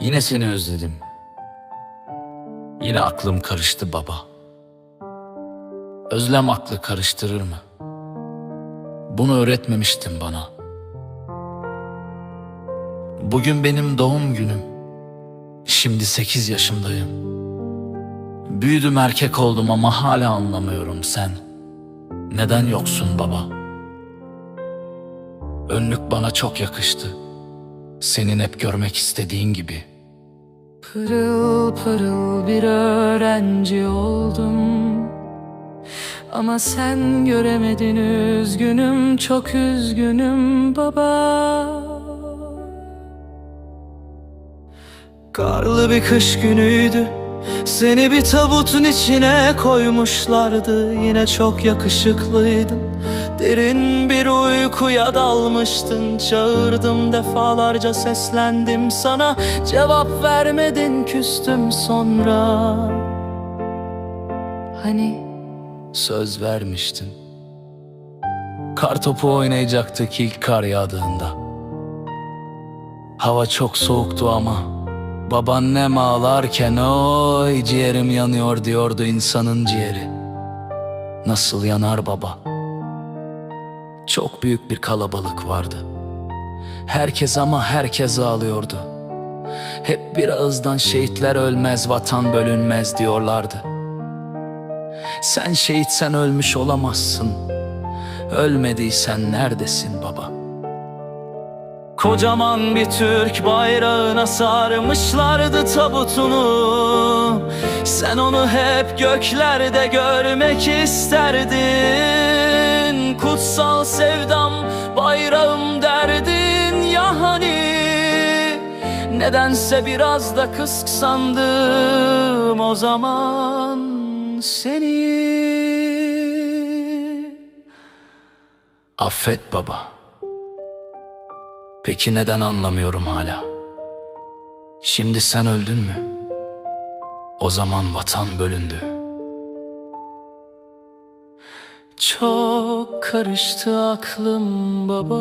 Yine seni özledim. Yine aklım karıştı baba. Özlem aklı karıştırır mı? Bunu öğretmemiştin bana. Bugün benim doğum günüm. Şimdi sekiz yaşımdayım. Büyüdüm erkek oldum ama hala anlamıyorum sen. Neden yoksun baba? Önlük bana çok yakıştı. Senin hep görmek istediğin gibi. Pırıl pırıl bir öğrenci oldum. Ama sen göremedin üzgünüm çok üzgünüm baba. Karlı bir kış günüydü. Seni bir tabutun içine koymuşlardı. Yine çok yakışıklıydın Derin bir uykuya dalmıştın Çağırdım defalarca seslendim sana Cevap vermedin küstüm sonra Hani Söz vermiştin. Kar topu oynayacaktık ilk kar yağdığında. Hava çok soğuktu ama babaannem ağlarken oy ciğerim yanıyor diyordu insanın ciğeri. Nasıl yanar baba? Çok büyük bir kalabalık vardı. Herkes ama herkes ağlıyordu. Hep bir ağızdan şehitler ölmez, vatan bölünmez diyorlardı. Sen şehitsen ölmüş olamazsın. Ölmediysen neredesin baba? Kocaman bir Türk bayrağına sarmışlardı tabutunu Sen onu hep göklerde görmek isterdin Kutsal sevdam bayrağım derdin ya hani Nedense biraz da kıskandım o zaman seni Affet baba. Peki neden anlamıyorum hala? Şimdi sen öldün mü? O zaman vatan bölündü. çok karıştı aklım baba.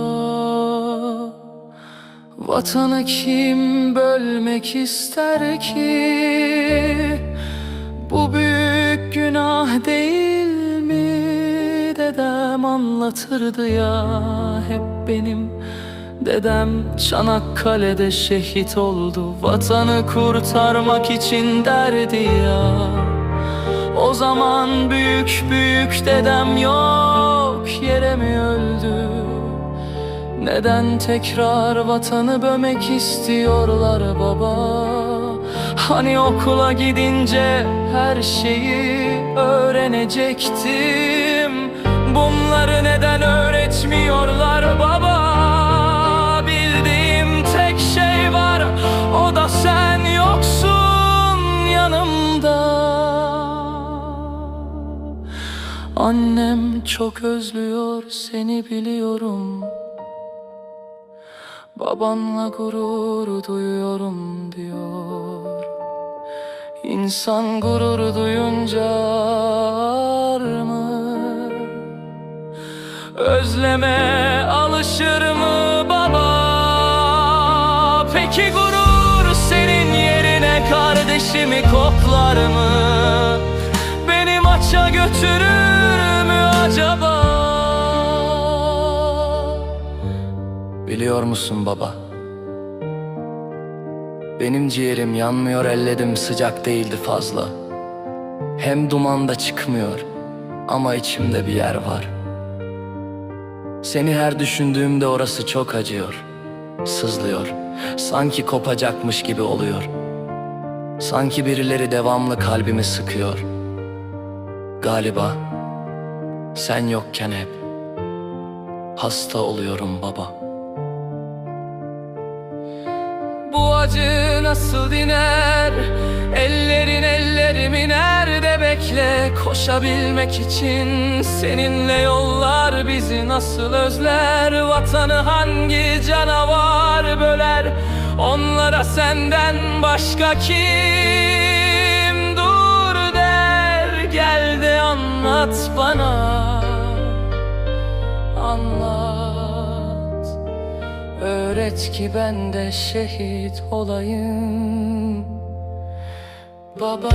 Vatanı kim bölmek ister ki? Bu büyük günah değil mi? Dedem anlatırdı ya hep benim Dedem Çanakkale'de şehit oldu Vatanı kurtarmak için derdi ya o zaman büyük büyük dedem yok yere mi öldü? Neden tekrar vatanı bömek istiyorlar baba? Hani okula gidince her şeyi öğrenecektim Bunları neden öğretmiyorlar baba? Annem çok özlüyor seni biliyorum Babanla gurur duyuyorum diyor İnsan gurur duyunca ağır mı? Özleme alışır mı baba? Peki gurur senin yerine kardeşimi koklar mı? Beni maça götürür acaba? Biliyor musun baba? Benim ciğerim yanmıyor elledim sıcak değildi fazla. Hem dumanda çıkmıyor ama içimde bir yer var. Seni her düşündüğümde orası çok acıyor Sızlıyor. Sanki kopacakmış gibi oluyor. Sanki birileri devamlı kalbimi sıkıyor. Galiba sen yokken hep hasta oluyorum baba. Bu acı nasıl diner? Ellerin ellerimi nerede? Bekle Koşabilmek için seninle yollar bizi nasıl özler? Vatanı hangi canavar böler? Onlara senden başka kim dur der? Gel de anlat bana et ki ben de şehit olayım. Baba